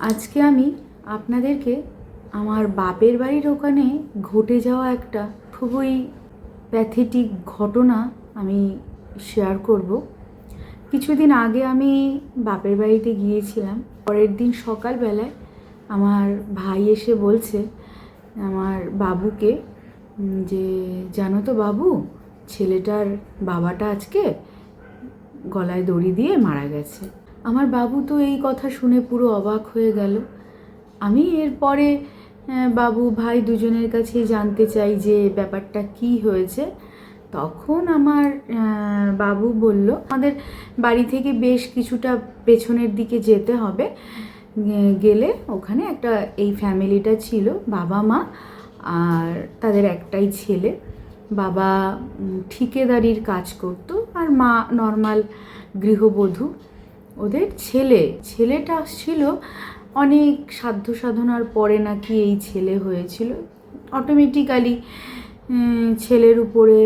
আজকে আমি আপনাদেরকে আমার বাপের বাড়ির ওখানে ঘটে যাওয়া একটা খুবই প্যাথেটিক ঘটনা আমি শেয়ার করব। কিছুদিন আগে আমি বাপের বাড়িতে গিয়েছিলাম। পরের দিন সকালবেলায় আমার ভাই এসে বলছে, আমার বাবুকে যে, জানো তো বাবু, ছেলেটার বাবাটা আজকে গলায় দড়ি দিয়ে মারা গেছে। আমার বাবু তো এই কথা শুনে পুরো অবাক হয়ে গেল। আমি এরপরে বাবু ভাই দুজনের কাছেই জানতে চাই যে ব্যাপারটা কি হয়েছে। তখন আমার বাবু বলল, আমাদের বাড়ি থেকে বেশ কিছুটা পেছনের দিকে যেতে হবে। গেলে ওখানে একটা, এই ফ্যামিলিটা ছিল, বাবা, মা আর তাদের একটাই ছেলে। বাবা ঠিকেদারির কাজ করতো আর মা নর্মাল গৃহবধূ। ওদের ছেলে, ছেলেটা ছিল অনেক সাধ্য সাধনার পরে নাকি এই ছেলে হয়েছিল। অটোমেটিক্যালি ছেলের উপরে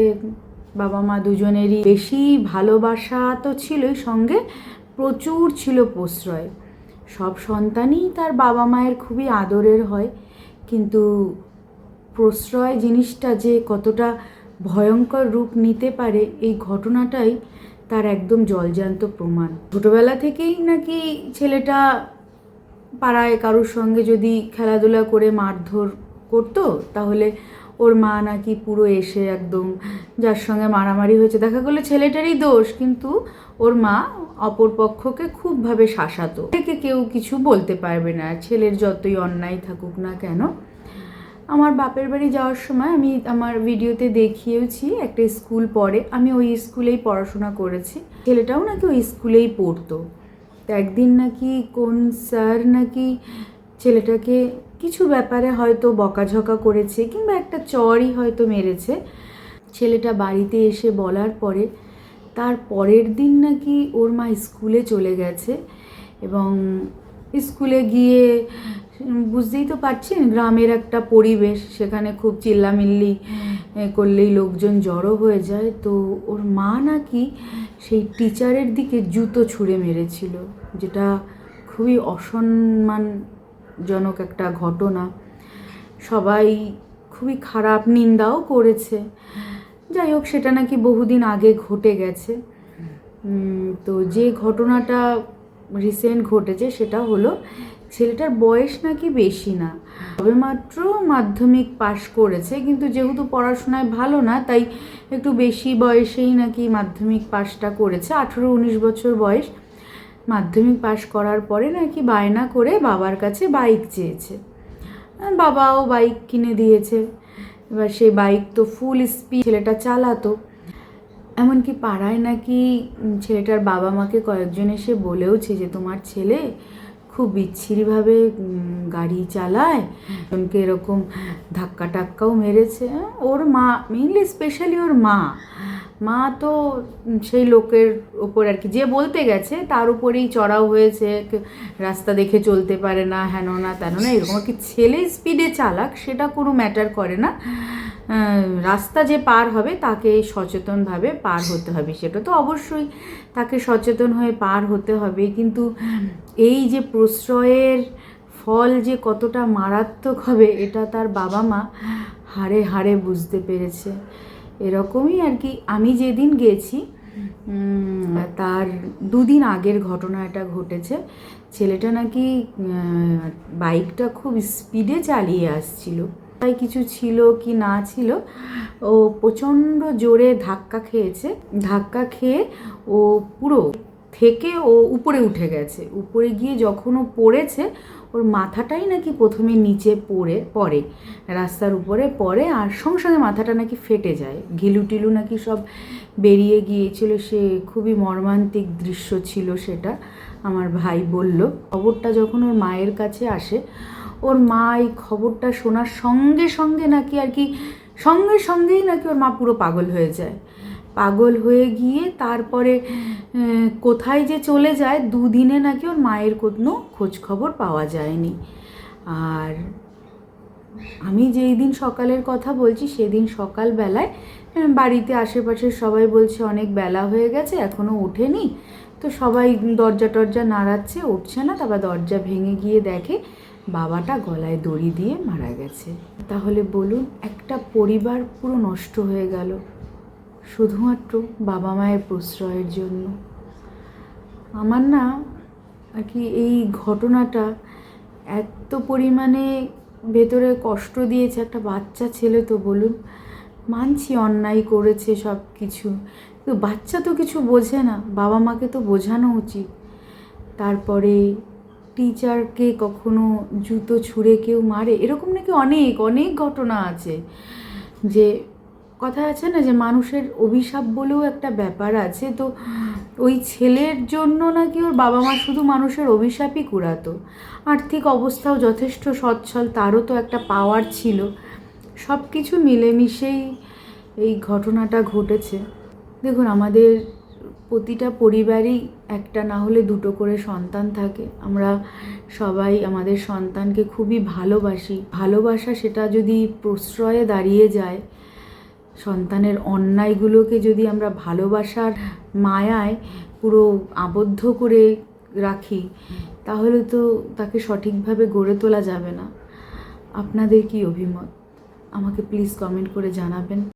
বাবা মা দুজনেরই বেশি ভালোবাসা তো ছিলই, সঙ্গে প্রচুর ছিল প্রশ্রয়। সব সন্তানই তার বাবা মায়ের খুবই আদরের হয়, কিন্তু প্রশ্রয় জিনিসটা যে কতটা ভয়ঙ্কর রূপ নিতে পারে, এই ঘটনাটাই তার একদম জলজান্ত প্রমাণ। ছোটোবেলা থেকেই নাকি ছেলেটা পাড়ায় কারোর সঙ্গে যদি খেলাধুলা করে মারধর করতো, তাহলে ওর মা নাকি পুরো এসে একদম যার সঙ্গে মারামারি হয়েছে, দেখা গেলো ছেলেটারই দোষ, কিন্তু ওর মা অপর পক্ষকে খুবভাবে শাসাতো। থেকে কেউ কিছু বলতে পারবে না। ছেলের যতই অন্যায় থাকুক না কেন আমার বাপের বাড়ি যাওয়ার সময় আমি আমার ভিডিওতে দেখিয়েওছি একটা স্কুল পড়ে। আমি ওই স্কুলেই পড়াশোনা করেছি। ছেলেটাও নাকি ওই স্কুলেই পড়তো। তো একদিন নাকি কোন স্যার নাকি ছেলেটাকে কিছু ব্যাপারে হয়তো বকাঝকা করেছে কিংবা একটা চরই হয়তো মেরেছে। ছেলেটা বাড়িতে এসে বলার পরে তার পরের দিন নাকি ওর মা স্কুলে চলে গেছে এবং স্কুলে গিয়ে, বুঝতেই তো পারছেন, গ্রামের একটা পরিবেশ, সেখানে খুব চিল্লামিল্লি করলেই লোকজন জড়ো হয়ে যায়। তো ওর মা নাকি সেই টিচারের দিকে জুতো ছুঁড়ে মেরেছিল, যেটা খুবই অসম্মানজনক একটা ঘটনা। সবাই খুবই খারাপ নিন্দাও করেছে। যাই হোক, সেটা নাকি বহুদিন আগে ঘটে গেছে। তো যে ঘটনাটা রিসেন্ট ঘটেছে সেটা হলো, ছেলেটার বয়স নাকি বেশি না। সবেমাত্র মাধ্যমিক পাশ করেছে, কিন্তু যেহেতু পড়াশোনায় ভালো না, তাই একটু বেশি বয়সেই নাকি মাধ্যমিক পাশটা করেছে। আঠেরো উনিশ বছর বয়স। মাধ্যমিক পাশ করার পরে নাকি বায়না করে বাবার কাছে বাইক চেয়েছে। বাবাও বাইক কিনে দিয়েছে। এবার সেই বাইক তো ফুল স্পিড ছেলেটা চালাতো। এমনকি পাড়ায় নাকি ছেলেটার বাবা মাকে কয়েকজন এসে বলেওছে যে তোমার ছেলে খুব বিচ্ছিরিভাবে গাড়ি চালায় এমনকি এরকম ধাক্কা টাক্কাও মেরেছে। হ্যাঁ, ওর মা মেইনলি স্পেশালি ওর মা। মা তো সেই লোকের ওপর আর কি। যে বলতে গেছে তার উপরেই চড়াও হয়েছে রাস্তা দেখে চলতে পারে না হেন না তেন না এরকম আর কি। ছেলে স্পিডে চালাক সেটা কোনো ম্যাটার করে না। রাস্তা যে পার হবে তাকে সচেতনভাবে পার হতে হবে। সেটা তো অবশ্যই তাকে সচেতন হয়ে পার হতে হবে। কিন্তু এই যে প্রশ্রয়ের ফল যে কতটা মারাত্মক হবে, এটা তার বাবা মা হাড়ে হাড়ে বুঝতে পেরেছে। এরকমই আর কি। আমি যেদিন গেছি তার দুদিন আগের ঘটনা এটা ঘটেছে। ছেলেটা নাকি বাইকটা খুব স্পিডে চালিয়ে আসছিল। কিছু ছিল কি না ছিল, ও প্রচণ্ড জোরে ধাক্কা খেয়েছে। ধাক্কা খেয়ে ও পুরো থেকে ও উপরে উঠে গেছে। উপরে গিয়ে যখন ও পড়েছে, ওর মাথাটাই নাকি প্রথমে নিচে পড়ে পড়ে। রাস্তার উপরে পড়ে আর সঙ্গে সঙ্গে মাথাটা নাকি ফেটে যায়। ঘিলু টিলু নাকি সব বেরিয়ে গিয়েছিল, সে খুবই মর্মান্তিক দৃশ্য ছিল সেটা, আমার ভাই বলল। খবরটা যখন ওর মায়ের কাছে আসে ওর মা এই খবরটা শোনার সঙ্গে সঙ্গে নাকি আর কি, সঙ্গে সঙ্গেই নাকি ওর মা পুরো পাগল হয়ে যায়। পাগল হয়ে গিয়ে তারপরে কোথায় যে চলে যায়, দুদিনে নাকি ওর মায়ের কোনো খোঁজ খবর পাওয়া যায়নি। আর আমি যেই দিন সকালের কথা বলছি, সেদিন সকালবেলায় বাড়িতে আশেপাশের সবাই বলছে অনেক বেলা হয়ে গেছে এখনও ওঠেনি। তো সবাই দরজা টরজা নাড়াচ্ছে, উঠছে না, তারপর দরজা ভেঙে গিয়ে দেখে বাবাটা গলায় দড়ি দিয়ে মারা গেছে। তাহলে বলুন, একটা পরিবার পুরো নষ্ট হয়ে গেল। শুধুমাত্র বাবা মায়ের প্রশ্রয়ের জন্য। আমার না আর কি এই ঘটনাটা এত পরিমাণে ভেতরে কষ্ট দিয়েছে, একটা বাচ্চা ছেলে তো বলুন। মানছি অন্যায় করেছে সব কিছু বাচ্চা তো কিছু বোঝে না, বাবা মাকে তো বোঝানো উচিত। তারপরে টিচারকে কখনো জুতো ছুঁড়ে কেউ মারে? এরকম নাকি অনেক অনেক ঘটনা আছে। যে কথা আছে না, যে মানুষের অভিশাপ বলেও একটা ব্যাপার আছে। তো ওই ছেলের জন্য নাকি ওর বাবা মা শুধু মানুষের অভিশাপই কুড়াতো? আর্থিক অবস্থাও যথেষ্ট সচ্ছল, তারও তো একটা পাওয়ার ছিল। সব কিছু মিলেমিশেই এই ঘটনাটা ঘটেছে। দেখুন, আমাদের প্রতিটা পরিবারেই একটা না হলে দুটো করে সন্তান থাকে। আমরা সবাই আমাদের সন্তানকে খুবই ভালোবাসি। ভালোবাসা সেটা যদি প্রশ্রয়ে দাঁড়িয়ে যায়, সন্তানের অন্যায়গুলোকে যদি আমরা ভালোবাসার মায়ায় পুরো আবদ্ধ করে রাখি, তাহলে তো তাকে সঠিকভাবে গড়ে তোলা যাবে না। আপনাদের কি অভিমত? আমাকে প্লিজ কমেন্ট করে জানাবেন।